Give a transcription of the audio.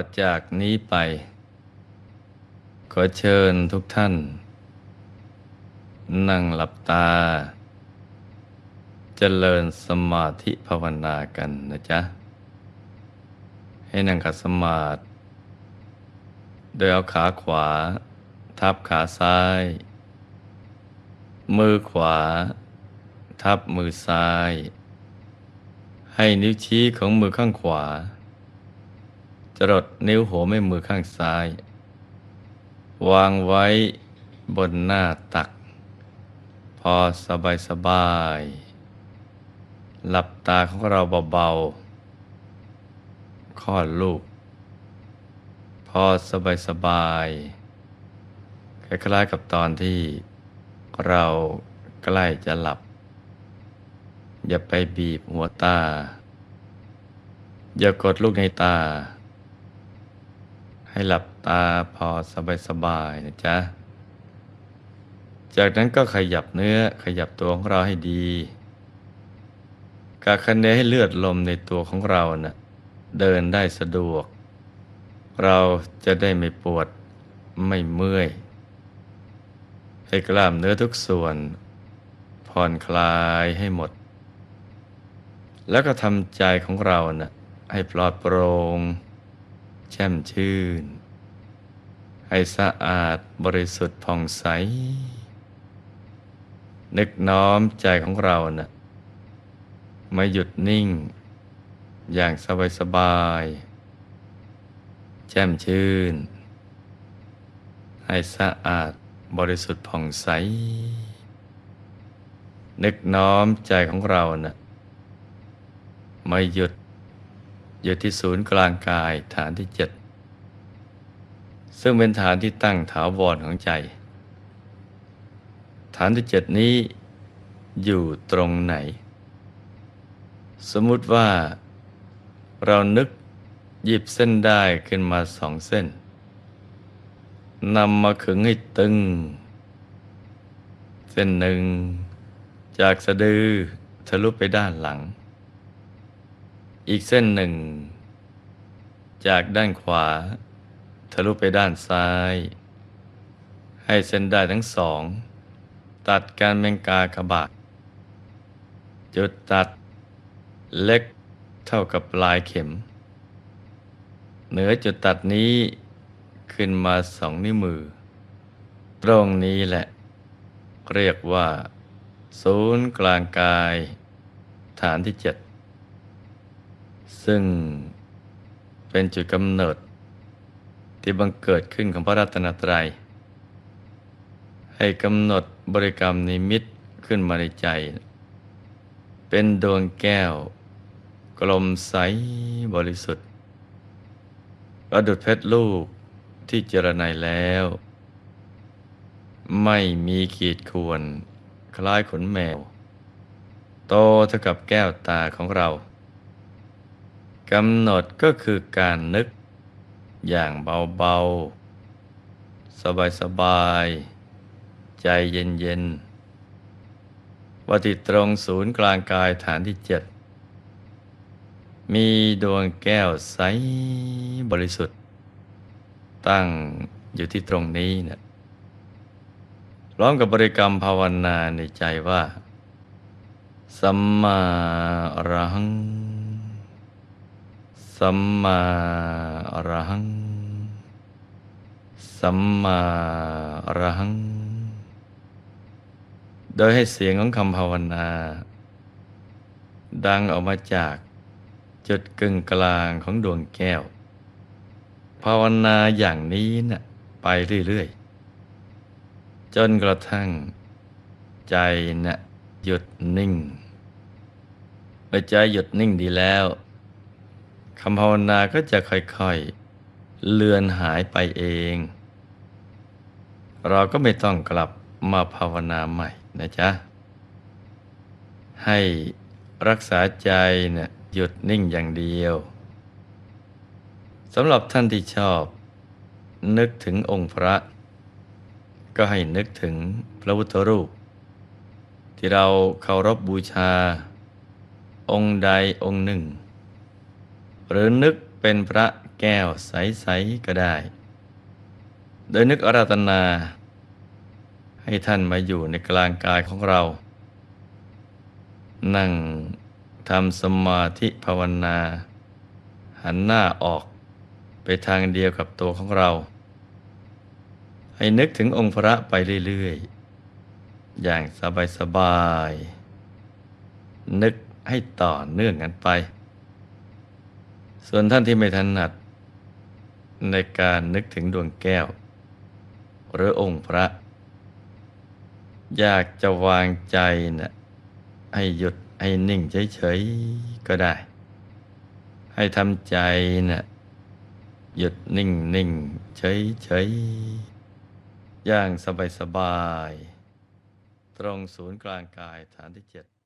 ่อจากนี้ไป ขอเชิญทุกท่าน นั่งหลับตาเจริญสมาธิภาวนากันนะจ๊ะ ให้นั่งขัดสมาธิโดยเอาขาขวา ทับขาซ้าย มือขวา ทับมือซ้าย ให้นิ้วชี้ของมือข้างขวา จรดนิ้วหัวแม่มือข้างซ้าย วางไว้บนหน้าตัก พอสบายสบาย หลับตาของเราเบาๆคลอดลูก พอสบายสบายคล้ายๆกับตอนที่เราใกล้จะหลับ อย่าไปบีบหัวตา อย่ากดลูกในตา ให้หลับตาพอสบายๆนะจ๊ะ จากนั้นก็ขยับเนื้อขยับตัวของเราให้ดีกาคันเนให้เลือดลมในตัวของเรานะ่ะเดินได้สะดวก เราจะได้ไม่ปวดไม่เมื่อย ให้กล้ามเนื้อทุกส่วน ผ่อนคลายให้หมด แล้วก็ทำใจของเรานะ่ะให้ปลอดโปร่ง แช่มชื่น ให้สะอาดบริสุทธิ์ผ่องใส นึกน้อมใจของเรานะ่ะมาหยุดนิ่ง อย่างสบายสบายแจ่มชื่น ให้สะอาดบริสุทธิ์ผ่องใส นึกน้อมใจของเรานะ่ะมาหยุด อยู่ที่ศูนย์กลางกายฐานที่เจ็ดซึ่งเป็นฐานที่ตั้งถาวรของใจ ฐานที่เจ็ดนี้อยู่ตรงไหน สมมุติว่าเรานึกหยิบเส้นได้ขึ้นมาสองเส้นนำมาขึงให้ตึง เส้นหนึ่ง จากสะดือทะลุไปด้านหลัง อีกเส้นหนึ่ง จากด้านขวา ทะลุไปด้านซ้าย ให้เส้นได้ทั้งสอง ตัดการเมงกากระบาดจุดตัดเล็กเท่ากับปลายเข็ม เหนือจุดตัดนี้ขึ้นมาสองนิ้วมือ ตรงนี้แหละ เรียกว่า ศูนย์กลางกาย ฐานที่เจ็ด ซึ่งเป็นจุดกำเนิด ที่บังเกิดขึ้นของพระรัตนตรัย ให้กำหนดบริกรรมนิมิตขึ้นมาในใจ เป็นดวงแก้ว กลมใสบริสุทธิ์ประดุดเพชรลูกที่เจรไนแล้ว ไม่มีขีดข่วน คล้ายขนแมว โตเท่ากับแก้วตาของเรา กำหนดก็คือการนึกอย่างเบาๆ สบายๆ ใจเย็นๆว่าที่ตรงศูนย์กลางกายฐานที่เจ็ดมีดวงแก้วใสบริสุทธิ์ ตั้งอยู่ที่ตรงนี้เนะี่ยพร้อมกับบริกรรมภาวนาในใจว่า สัมมาอรหัง สัมมาอรหัง สัมมาอรหัง โดยให้เสียงของคำภาวนา ดังออกมาจากจุดกึ่งกลางของดวงแก้ว ภาวนาอย่างนี้นะ่ะไปเรื่อยๆ จนกระทั่ง ใจนะ่ะหยุดนิ่งเมื่อใจหยุดนิ่งดีแล้ว คำภาวนาก็จะค่อยๆ เลือนหายไปเอง เราก็ไม่ต้องกลับมาภาวนาใหม่นะจ๊ะ ให้รักษาใจเนี่ยหยุดนิ่งอย่างเดียวสำหรับท่านที่ชอบ นึกถึงองค์พระ ก็ให้นึกถึงพระพุทธรูป ที่เราเคารพบบูชา องค์ใดองค์หนึ่ง หรือนึกเป็นพระแก้วใส ๆ ก็ได้ โดยนึกอาราธนา ให้ท่านมาอยู่ในกลางกายของเรา นั่งทำสมาธิภาวนา หันหน้าออกไปทางเดียวกับตัวของเรา ให้นึกถึงองค์พระไปเรื่อย ๆ อย่างสบาย ๆ นึกให้ต่อเนื่องกันไป ส่วนท่านที่ไม่ถนัดในการนึกถึงดวงแก้ว หรือองค์พระ อยากจะวางใจนะ่ะให้หยุดให้นิ่งเฉยๆก็ได้ ให้ทำใจนะ่ะหยุดนิ่งนิ่งเฉยเฉยๆอย่างสบายสบายๆตรงศูนย์กลางกายฐานที่เจ็ด